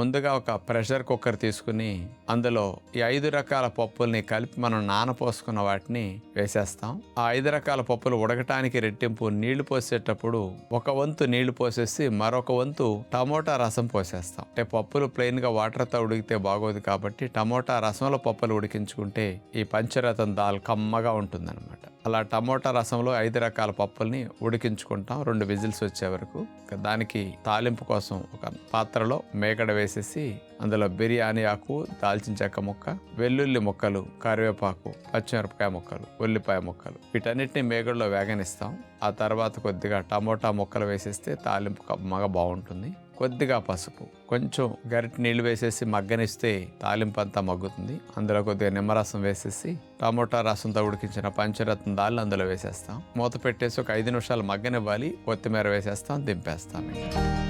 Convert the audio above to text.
ముందుగా ఒక pressure cooker తీసుకుని అందులో ఈ ఐదు రకాల పప్పుల్ని కలిపి మనం నానపోసుకున్న వాటిని వేసేస్తాం. ఆ ఐదు రకాల పప్పులు ఉడకటానికి రెట్టింపు నీళ్ళు పోసేటప్పుడు ఒక వంతు నీళ్ళు పోసేసి మరొక వంతు టమోటా రసం పోసేస్తాం. అంటే పప్పులు ప్లెయిన్గా వాటర్తో ఉడికితే బాగోదు కాబట్టి టమోటా రసంలో పప్పులు ఉడికించుకుంటే ఈ పంచరథం దాల్ కమ్మగా ఉంటుందన్నమాట. అలా టమోటా రసంలో ఐదు రకాల పప్పుల్ని ఉడికించుకుంటాం. రెండు విజిల్స్ వచ్చే వరకు. దానికి తాలింపు కోసం ఒక పాత్రలో మేకడ వేసేసి అందులో బిర్యానీ ఆకు దాల్చిన చెక్క ముక్క వెల్లుల్లి ముక్కలు కరివేపాకు పచ్చిమిరపకాయ ముక్కలు ఉల్లిపాయ ముక్కలు. వీటన్నిటిని మేకడలో వేగనిస్తాం. ఆ తర్వాత కొద్దిగా టమోటా ముక్కలు వేసేస్తే తాలింపు మగ బాగుంటుంది. కొద్దిగా పసుపు కొంచెం గరిటె నీళ్ళు వేసేసి మగ్గనిస్తే తాలింపు అంతా మగ్గుతుంది. అందులో కొద్దిగా నిమ్మరసం వేసేసి టమోటా రసంతో ఉడికించిన పంచరత్న దాళ్ళు అందులో వేసేస్తాం. మూత పెట్టేసి ఒక ఐదు నిమిషాలు మగ్గనివ్వాలి. కొత్తిమీర వేసేస్తాం దింపేస్తాం. ఇంకా